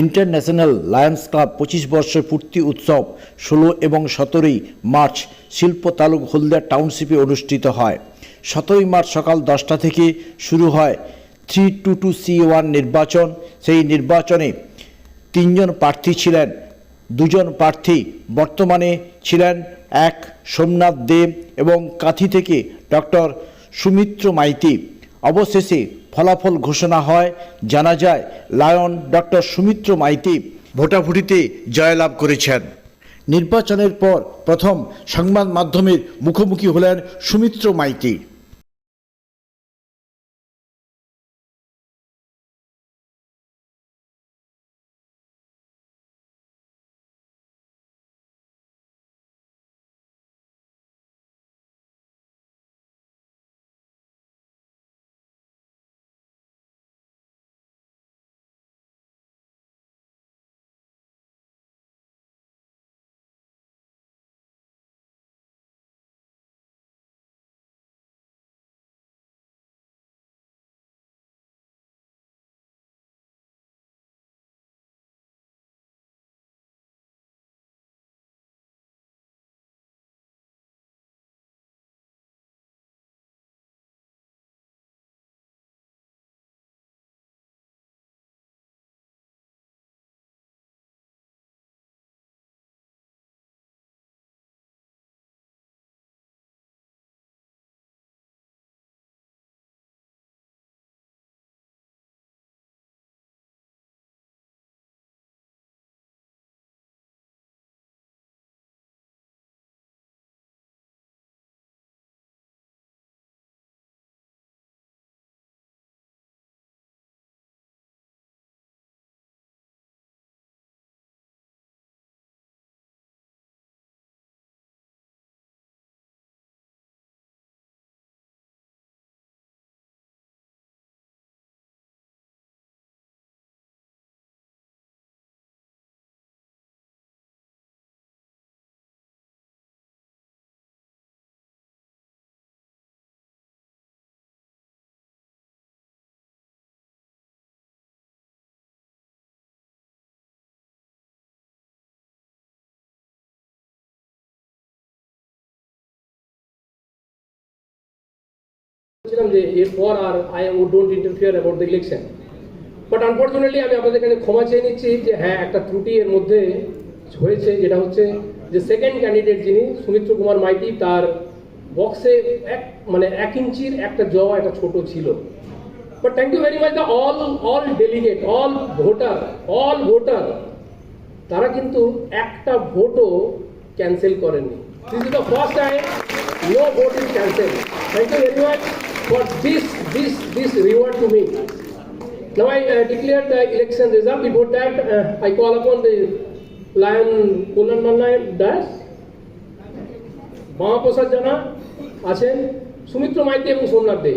International Lions club পঁচিশ বর্ষের পূর্তি উৎসব ষোলো এবং সতেরোই মার্চ শিল্প তালুক হলদিয়া টাউনশিপে অনুষ্ঠিত হয়। সতেরোই মার্চ সকাল দশটা থেকে শুরু হয় three two two C one নির্বাচন। সেই নির্বাচনে তিনজন প্রার্থী ছিলেন, দুজন প্রার্থী বর্তমানে ছিলেন এক সোমনাথ দেব এবং কাঁথি থেকে ডক্টর সুমিত্র মাইতি। অবশেষে ফলাফল ঘোষণা হয়, জানা যায় লায়ন ডক্টর সুমিত্র মাইতি ভোটাভুটিতে জয়লাভ করেছেন। নির্বাচনের পর প্রথম সংবাদ মাধ্যমের মুখোমুখি হলেন সুমিত্র মাইতি। বলছিলাম যে এরপর আর I O don't interfere about the election but unfortunately আমি আপনাদের কাছে ক্ষমা চেয়ে নিচ্ছি যে হ্যাঁ একটা ত্রুটি এর মধ্যে হয়েছে, যেটা হচ্ছে যে সেকেন্ড ক্যান্ডিডেট যিনি সুমিত্র কুমার মাইতি, তার বক্সে এক মানে এক ইঞ্চির একটা জ একটা ছোট ছিল। But thank you very much the all all delegate all voter all voter তারা কিন্তু একটা ভোটও ক্যান্সেল করেননি। This is the first time no vote is cancel thank you very much for this this this reward to me Now I uh, declare the election result. Before that, uh, I call upon the Lion Kulan Mannai Das, মহাপ্রসাদ জানা আছেন সুমিত্র মাইতি এবং সোমনাথ দে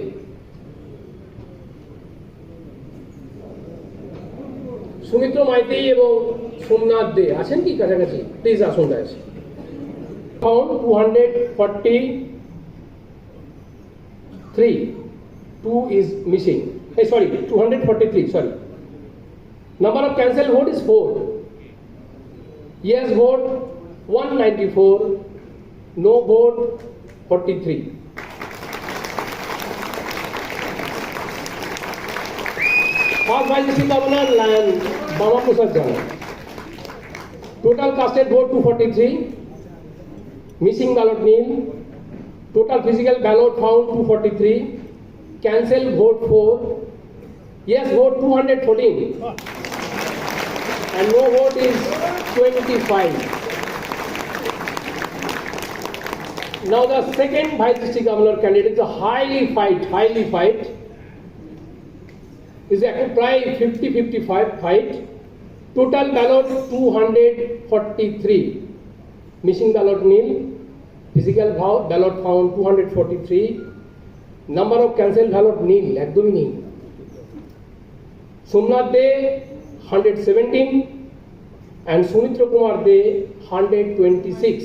সুমিত্র মাইতি এবং সোমনাথ দে আছেন কি কাছাকাছি please আসুন Das count two hundred forty 3 2 is missing hey, sorry 243 sorry number of cancelled vote is four. yes vote 194 no vote 43 और भाई इसी का बना lion Baba Prasad Jana total casted vote 243 missing ballot nil Total physical ballot found 243. Cancel vote 4. Yes vote 214. And no vote is 25. Now the second vice district governor candidate is a highly fight, highly fight. Is a price 50-55 fight. Total ballot 243. Missing ballot nil. Physical vote ballot found 243. Number of cancelled ballot nil. একদমই নেই Somnath De hundred seventeen and Sumitra Kumar De hundred twenty six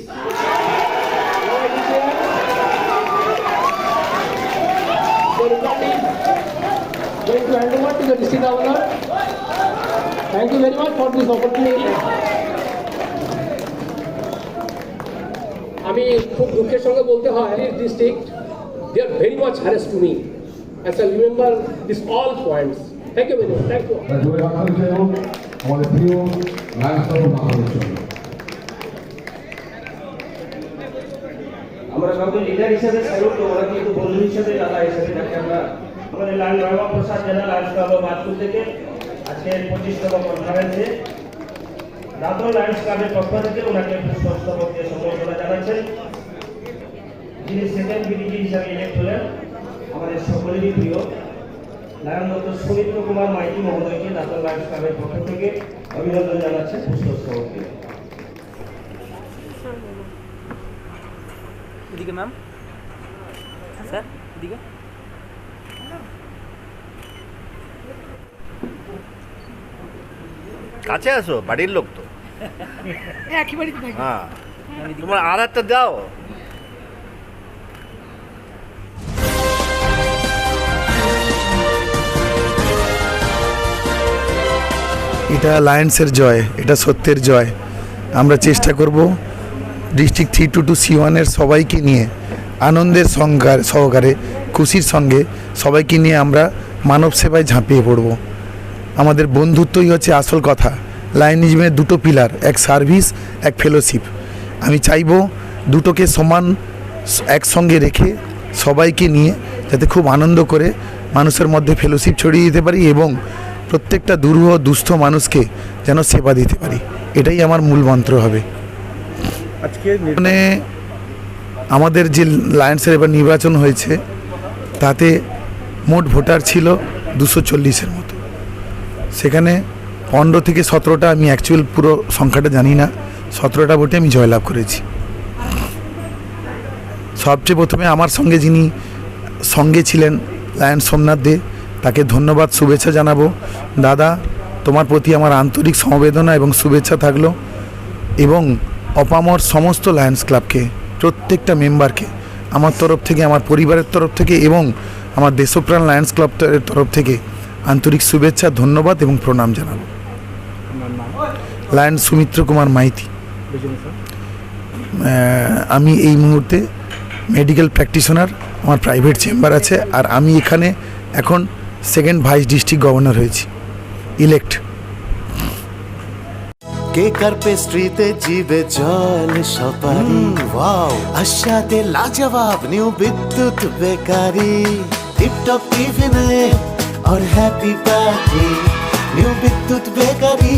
going to hand over to the district governor thank you very much for this opportunity আমি খুব দুঃখের সঙ্গে বলতে হয় district they are very much harass to me as I remember this all points thank you very much thank you আমাদের প্রিয় আমরা কাউকে লিডার হিসেবে স্যালুট ওরা কিন্তু বন্ধু হিসেবে দাদা হিসেবে যাকে আমরা। আমাদের লাল রহমান প্রসাদ জেলা লাল বাজপুর থেকে আজকের পঁচিশতম কনফারেন্সে দাদর লায়ন্স ক্লাবের পক্ষ থেকে ওনাকে সম্বর্ধনা জানাচ্ছেন। যিনি সেকেন্ড বিডিজি হিসাবে ইলেক্ট হলেন, আমাদের সকলেরই প্রিয় সৌমিত্র কুমার মাইতি মহোদয়কে দাদর লায়ন্স ক্লাবের পক্ষ থেকে অভিনন্দন জানাচ্ছেন পুষ্পস্তবক দিয়ে এদিকে ম্যাম স্যার, এদিকে। কাছে আসো, বাড়ির লোক তো। একেবারেই থাকি হ্যাঁ। তোমার আর একটা দাও। এটা লায়ন্সের জয় এটা সত্যের জয়। আমরা চেষ্টা করব district three two two C ওয়ানের সবাইকে নিয়ে আনন্দের সংজ্ঞার সহকারে খুশির সঙ্গে সবাইকে নিয়ে আমরা মানব সেবায় ঝাঁপিয়ে পড়ব। আমাদের বন্ধুত্বই হচ্ছে আসল কথা। লাইনিজমের দুটো পিলার এক সার্ভিস এক ফেলোশিপ আমি চাইব দুটোকে সমান একসঙ্গে রেখে সবাইকে নিয়ে যাতে খুব আনন্দ করে মানুষের মধ্যে ফেলোশিপ ছড়িয়ে দিতে পারি এবং প্রত্যেকটা দুরূহ দুস্থ মানুষকে যেন সেবা দিতে পারি। এটাই আমার মূল মন্ত্র হবে। আজকে মানে আমাদের যে লায়ন্সের এবার নির্বাচন হয়েছে তাতে মোট ভোটার ছিল দুশো চল্লিশের মতো। সেখানে পনেরো থেকে সতেরোটা আমি অ্যাকচুয়াল পুরো সংখ্যাটা জানি না। সতেরোটা ভোটে আমি জয়লাভ করেছি। সবচেয়ে প্রথমে আমার সঙ্গে যিনি সঙ্গে ছিলেন লায়ন সোমনাথ দে, তাকে ধন্যবাদ, শুভেচ্ছা জানাব। দাদা, তোমার প্রতি আমার আন্তরিক সমবেদনা এবং শুভেচ্ছা থাকল এবং অপামর সমস্ত লায়ন্স ক্লাবকে, প্রত্যেকটা মেম্বারকে, আমার তরফ থেকে, আমার পরিবারের তরফ থেকে এবং আমার দেশপ্রাণ লায়ন্স ক্লাব তরফ থেকে আন্তরিক শুভেচ্ছা, ধন্যবাদ এবং প্রণাম জানাব। লায়ন সুমিত্র কুমার মাইতি। আমি এই মুহূর্তে মেডিকেল প্র্যাকটিশনার আমার প্রাইভেট চেম্বার আছে, আর আমি এখানে এখন সেকেন্ড ভাইস ডিস্ট্রিক্ট গভর্নর হয়েছি ইলেক্ট কে আর পেস্ট্রিতে জিবে জল সপারি? ওয়াও আশাতে লাজবাব নিউ বিদ্যুৎ বেকারি। টিপটপ টিফিনে or happy party new Bidyut bakery.